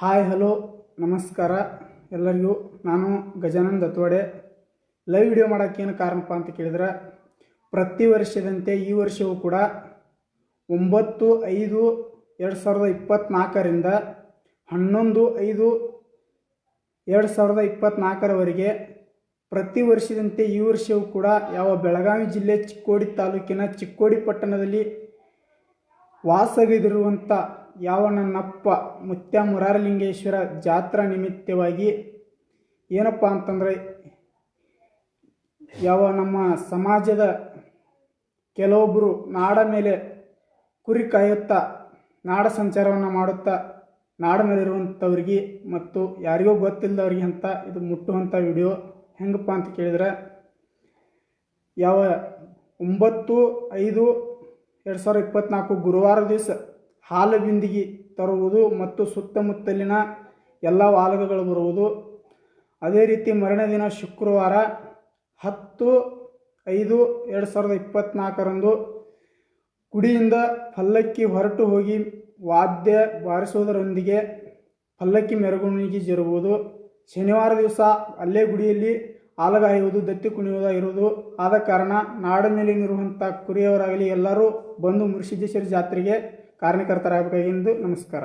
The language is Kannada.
ಹಾಯ್, ಹಲೋ, ನಮಸ್ಕಾರ. ಎಲ್ಲರಿಗೂ ನಾನು ಗಜಾನಂದ್ ದತ್ವಾಡೆ ಲೈವ್ ವಿಡಿಯೋ ಮಾಡೋಕ್ಕೇನು ಕಾರಣಪ್ಪ ಅಂತ ಕೇಳಿದ್ರೆ, ಪ್ರತಿ ವರ್ಷದಂತೆ ಈ ವರ್ಷವೂ ಕೂಡ ಒಂಬತ್ತು, ಐದು, ಎರಡು ಸಾವಿರದ ಇಪ್ಪತ್ತ್ನಾಲ್ಕರಿಂದ ಹನ್ನೊಂದು, ಐದು, ಎರಡು ಸಾವಿರದ ಇಪ್ಪತ್ತ್ನಾಲ್ಕರವರೆಗೆ ಪ್ರತಿ ವರ್ಷದಂತೆ ಈ ವರ್ಷವೂ ಕೂಡ ಯಾವ ಬೆಳಗಾವಿ ಜಿಲ್ಲೆ ಚಿಕ್ಕೋಡಿ ತಾಲೂಕಿನ ಚಿಕ್ಕೋಡಿ ಪಟ್ಟಣದಲ್ಲಿ ವಾಸವಿದಿರುವಂಥ ಯಾವ ನನ್ನಪ್ಪ ಮುತ್ಯ ಮುರಾರಲಿಂಗೇಶ್ವರ ಜಾತ್ರಾ ನಿಮಿತ್ತವಾಗಿ ಏನಪ್ಪ ಅಂತಂದರೆ ಯಾವ ನಮ್ಮ ಸಮಾಜದ ಕೆಲವೊಬ್ಬರು ನಾಡ ಮೇಲೆ ಕುರಿ ಕಾಯುತ್ತಾ ನಾಡ ಸಂಚಾರವನ್ನು ಮಾಡುತ್ತಾ ನಾಡ ಮೇಲಿರುವಂಥವ್ರಿಗೆ ಮತ್ತು ಯಾರಿಗೂ ಗೊತ್ತಿಲ್ಲದವ್ರಿಗೆ ಅಂತ ಇದು ಮುಟ್ಟುವಂಥ ವಿಡಿಯೋ. ಹೆಂಗಪ್ಪ ಅಂತ ಕೇಳಿದ್ರೆ ಯಾವ ಒಂಬತ್ತು ಐದು ಎರಡು ಸಾವಿರದ ಇಪ್ಪತ್ತ್ನಾಲ್ಕು ಗುರುವಾರ ದಿವಸ ಹಾಲು ಬಿಂದಿಗೆ ತರುವುದು ಮತ್ತು ಸುತ್ತಮುತ್ತಲಿನ ಎಲ್ಲ ವಾಲಗಗಳು ಬರುವುದು. ಅದೇ ರೀತಿ ಮರಣ ದಿನ ಶುಕ್ರವಾರ ಹತ್ತು ಐದು ಎರಡು ಸಾವಿರದ ಇಪ್ಪತ್ತ್ನಾಲ್ಕರಂದು ಗುಡಿಯಿಂದ ಪಲ್ಲಕ್ಕಿ ಹೊರಟು ಹೋಗಿ ವಾದ್ಯ ಬಾರಿಸುವುದರೊಂದಿಗೆ ಪಲ್ಲಕ್ಕಿ ಮೆರವಣಿಗೆ ಜರುವುದು ಶನಿವಾರ ದಿವಸ ಅಲ್ಲೇ ಗುಡಿಯಲ್ಲಿ ಆಲಗಾಯುವುದು ದತ್ತಿ ಕುಣಿಯುವುದಾಗಿರುವುದು ಆದ ಕಾರಣ ನಾಡ ಮೇಲಿನಿರುವಂಥ ಕುರಿಯವರಾಗಲಿ ಎಲ್ಲರೂ ಬಂದು ಮುರುಷಿದ್ದೇಶ್ವರಿ ಜಾತ್ರೆಗೆ ಕಾರಣಕರ್ತರಾಗಬೇಕೆಂದು ನಮಸ್ಕಾರ.